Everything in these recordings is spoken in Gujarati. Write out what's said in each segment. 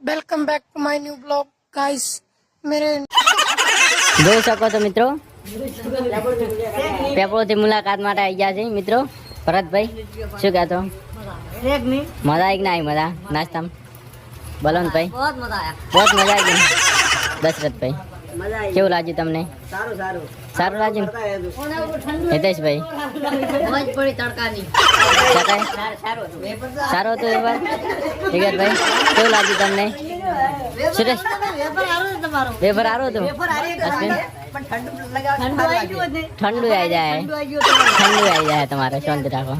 Welcome back to my new blog guys मेरे दो स्वागत मित्रों पेपर से मुलाकात मत आई जा मित्रों भरत भाई शू कह तो मज़ा आई ना मज़ा नाश्ता बलवंत भाई बहुत मज़ा आया बहुत मज़ा आई दशरथ भाई કેવું લાગ્યું તમને? સારું સારું. સારું લાગ્યું? હિતેશભાઈ? મોજ પડી તડકાની. સારું સારું હતું. વેપાર હિગતભાઈ કેવું લાગ્યું તમને? સુરેશ? વેપાર સારું હતું ઠંડુ આવી જાય. ઠંડુ આવી જાય તમારે શાંતિ રાખો.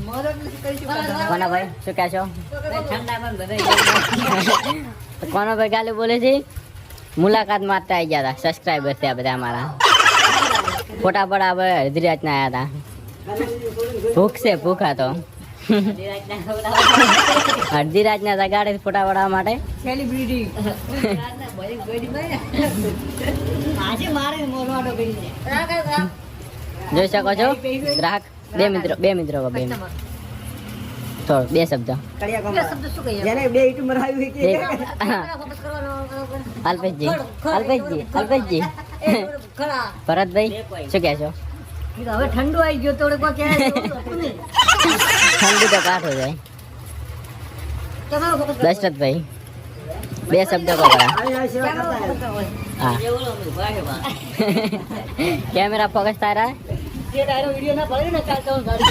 કોના ભાઈ શું કહેશો ઠંડા પણ કોનો ભાઈ ગાલી બોલે છે? મુલાકાત માટે આવી ગયા હતા સબસ્ક્રાઈબર થયા બધા અમારા. ફોટા પડા હવે અડધી રાતના આવ્યા હતા ભૂખ છે ભૂખા તો. અડધી રાતના જગાડે ફોટા પડાવવા માટે. જોઈ શકો છો? ગ્રાહક બે મિત્રો બે મિત્રો બે મિત્રો થોડો બે શબ્દ શબ્દ શું કહીએ જેને બે ઈટું મરાવ્યું કે બે- ફોકસ કરવાનો અલ્પેશજી અલ્પેશજી અલ્પેશજી ખરા ભરતભાઈ શું કહેશો હવે ઠંડુ આવી ગયું તો કોઈ ક્યારે હતું નહીં. ઠંડી તો કાઠ હો જાય તમારો ફોકસ કરો. દશરથભાઈ બે શબ્દ કહો બરા આવી આવી સેવા કરતા હોય. હા કેમેરા ફોકસ તારા જે ડાયરો વિડીયો ના પડે ને કાલ તો હું ગાડી